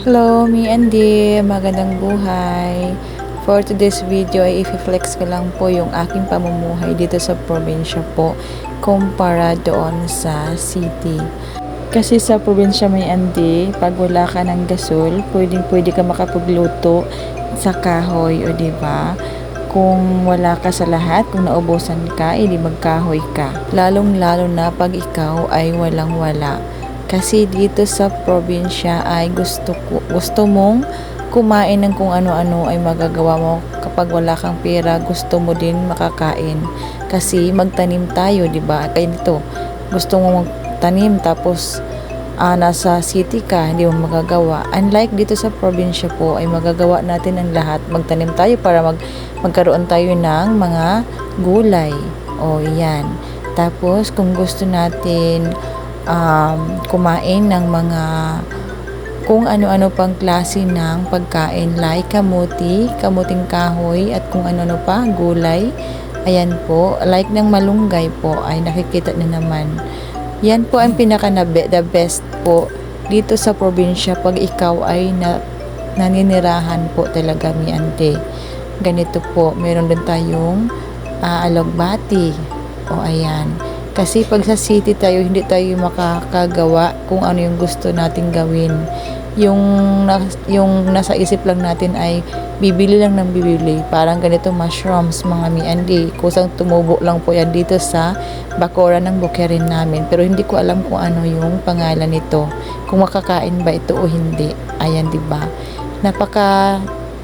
Hello, me and Dee. Magandang buhay. For today's video ay i-flex ko lang po yung aking pamumuhay dito sa probinsya po kumpara doon sa city. Kasi sa probinsya may andi, pag wala ka ng gasol, pwedeng pwede ka makapagluto sa kahoy o ba? Kung wala ka sa lahat, kung naubusan ka, edi magkahoy ka. Lalong lalo na pag ikaw ay walang wala. Kasi dito sa probinsya ay gusto ko, gusto mong kumain ng kung ano-ano ay magagawa mo. Kapag wala kang pera gusto mo din makakain. Kasi magtanim tayo 'di ba? Kaya dito gusto mo magtanim tapos ah, nasa city ka hindi mo magagawa. Unlike dito sa probinsya po ay magagawa natin ang lahat. Magtanim tayo para mag magkaroon tayo ng mga gulay. O yan. Tapos kung gusto natin um, kumain ng mga kung ano-ano pang klase ng pagkain like kamuti, kamuting kahoy at kung ano-ano pa, gulay. Ayan po, like ng malunggay po ay nakikita na naman. Yan po ang pinaka na be- the best po dito sa probinsya pag ikaw ay na, naninirahan po talaga mi ante. Ganito po, meron din tayong uh, alogbati. O ayan. Kasi pag sa city tayo, hindi tayo makakagawa kung ano yung gusto nating gawin. Yung, yung nasa isip lang natin ay bibili lang ng bibili. Parang ganito mushrooms, mga miandi. Kusang tumubo lang po yan dito sa bakura ng bukirin namin. Pero hindi ko alam kung ano yung pangalan nito. Kung makakain ba ito o hindi. Ayan, di ba? Napaka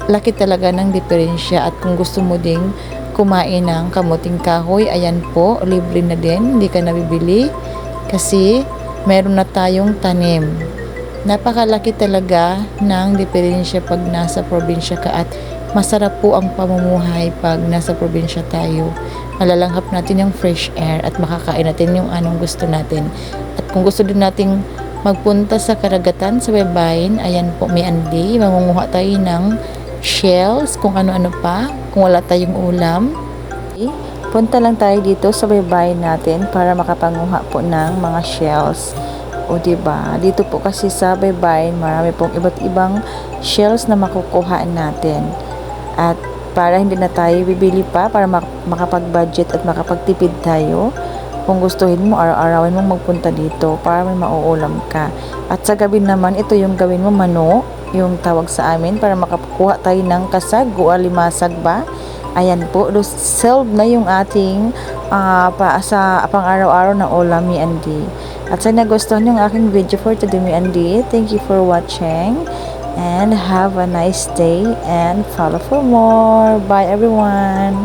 laki talaga ng diferensya at kung gusto mo ding kumain ng kamuting kahoy, ayan po, libre na din, hindi ka nabibili kasi meron na tayong tanim. Napakalaki talaga ng diferensya pag nasa probinsya ka at masarap po ang pamumuhay pag nasa probinsya tayo. Malalanghap natin yung fresh air at makakain natin yung anong gusto natin. At kung gusto din nating magpunta sa karagatan, sa baybayin, ayan po, may andi, mangunguha tayo ng shells, kung ano-ano pa, kung wala tayong ulam. Punta lang tayo dito sa baybayin natin para makapanguha po ng mga shells. O ba? Dito po kasi sa baybayin, marami pong iba't ibang shells na makukuha natin. At para hindi na tayo bibili pa para mak- makapag-budget at makapagtipid tayo, kung gustuhin mo, araw-arawin mo magpunta dito para may mauulam ka. At sa gabi naman, ito yung gawin mo mano, yung tawag sa amin para makakuha tayo ng kasag o alimasag ba. Ayan po, solve na yung ating ah, pa, sa pang araw-araw na ulam mi Andy. At sana nagustuhan yung aking video for today mi Andy. Thank you for watching and have a nice day and follow for more. Bye everyone!